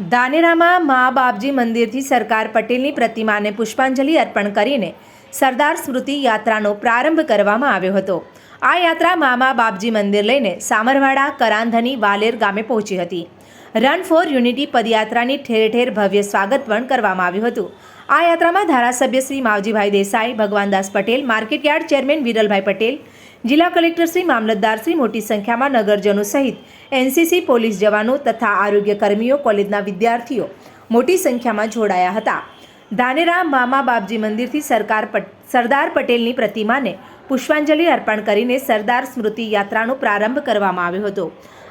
ધાનેરામાં મા બાપજી મંદિરથી સરકાર પટેલની પ્રતિમાને પુષ્પાંજલિ અર્પણ કરીને સરદાર સ્મૃતિ યાત્રાનો પ્રારંભ કરવામાં આવ્યો હતો. આ યાત્રા મામા બાપજી મંદિર લઈને સામરવાડા, કરાંધની, વાલેર ગામે પહોંચી હતી. રન ફોર યુનિટી પદયાત્રાની ઠેર ઠેર ભવ્ય સ્વાગત પણ કરવામાં આવ્યું હતું. આ યાત્રામાં ધારાસભ્ય Shri Mavjibhai Desai, Bhagwandas Patel, market yard chairman Viralbhai Patel જિલ્લા કલેક્ટર શ્રી, મામલતદાર શ્રી, મોટી સંખ્યામાં નગરજનો સહિત એનસીસી પોલીસ જવાનો તથા આરોગ્ય કર્મીઓ કોલેજના વિદ્યાર્થીઓ મોટી સંખ્યામાં જોડાયા હતા. ધાનેરા મામા બાપજી મંદિરથી સરકાર સરદાર પટેલની પ્રતિમાને પુષ્પાંજલિ અર્પણ કરીને સરદાર સ્મૃતિ યાત્રાનો પ્રારંભ કરવામાં આવ્યો હતો.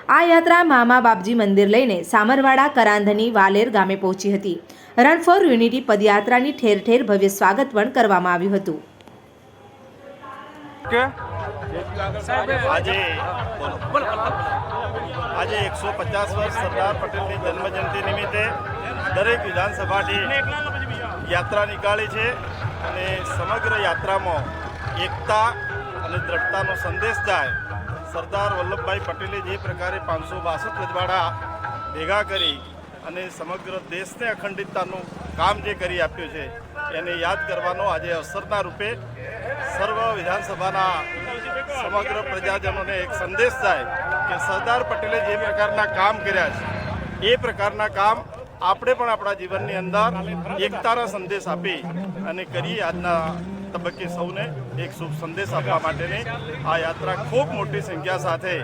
આ યાત્રા મામા બાપજી મંદિર લઈને સામરવાડા, કરાંધની, વાલેર ગામે પહોંચી હતી. રન ફોર યુનિટી પદયાત્રાની ઠેર ઠેર ભવ્ય સ્વાગત પણ કરવામાં આવ્યું હતું. આજે આજે એકસો પચાસ વર્ષ સરદાર પટેલની જન્મજયંતિ નિમિત્તે દરેક વિધાનસભાથી યાત્રા નીકાળી છે અને સમગ્ર યાત્રામાં એકતા અને દ્રઢતાનો સંદેશ જાય. સરદાર વલ્લભભાઈ પટેલે જે પ્રકારે પાંચસો બાસઠ રજવાડા ભેગા કરી અને સમગ્ર દેશને અખંડિતતાનું કામ જે કરી આપ્યું છે, એને યાદ કરવાનો આજે અવસરના રૂપે સર્વ વિધાનસભાના સમગ્ર પ્રજાજનોને એક સંદેશ જાય કે સરદાર પટેલે જે પ્રકારના કામ કર્યા છે, એ પ્રકારના કામ આપણે પણ આપણા જીવનની અંદર એકતાના સંદેશ આપી અને કરીએ આજના તબક્કે સૌને એક શુભ સંદેશ આપવા માટેની આ યાત્રા ખૂબ મોટી સંખ્યા સાથે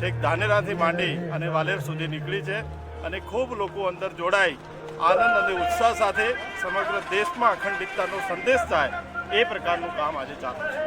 છેક ધાનેરાથી માંડી અને વાલેર સુધી નીકળી છે અને ખૂબ લોકો અંદર જોડાઈ આનંદ અને ઉત્સાહ સાથે સમગ્ર દેશમાં અખંડિતતાનો સંદેશ થાય એ પ્રકારનું કામ આજે ચાલુ છે.